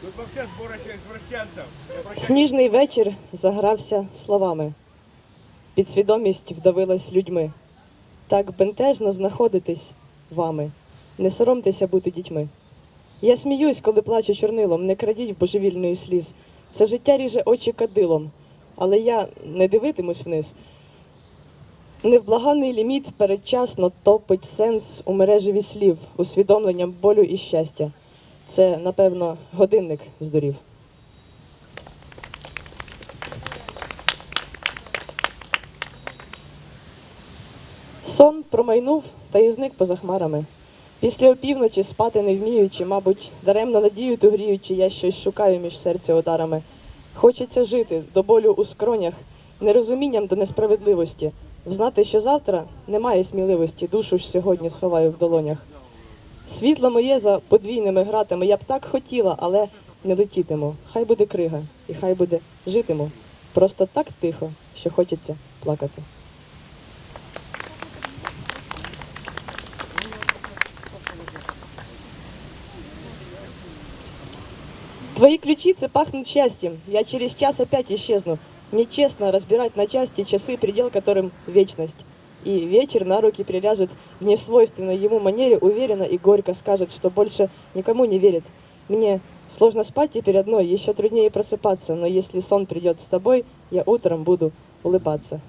Тут вообще сборище извращенцев. Я. Сніжний вечір загрався словами. Підсвідомість вдавилась людьми. Так бентежно знаходитись вами. Не соромтеся бути дітьми. Я сміюсь, коли плачу чорнилом, не крадіть в божевільної сліз. Це життя ріже очі кадилом, але я не дивитимусь вниз. Невблаганний ліміт передчасно топить сенс у мережеві слів, усвідомленням болю і щастя. Це, напевно, годинник здурів. Сон промайнув та і зник поза хмарами. Після опівночі спати не вміючи, мабуть, даремно надію ту гріючи, я щось шукаю між серця ударами. Хочеться жити до болю у скронях, нерозумінням до несправедливості, взнати, що завтра немає сміливості, душу ж сьогодні сховаю в долонях. Світло моє за подвійними гратами, я б так хотіла, але не летітиму. Хай буде крига, і хай буде житиму. Просто так тихо, що хочеться плакати. Твои ключицы пахнут счастьем. Я через час опять исчезну. Нечестно разбирать на части часы, предел которым вечность. И вечер на руки приляжет в несвойственной ему манере, уверенно и горько скажет, что больше никому не верит. Мне сложно спать теперь одной, еще труднее просыпаться, но если сон придет с тобой, я утром буду улыбаться.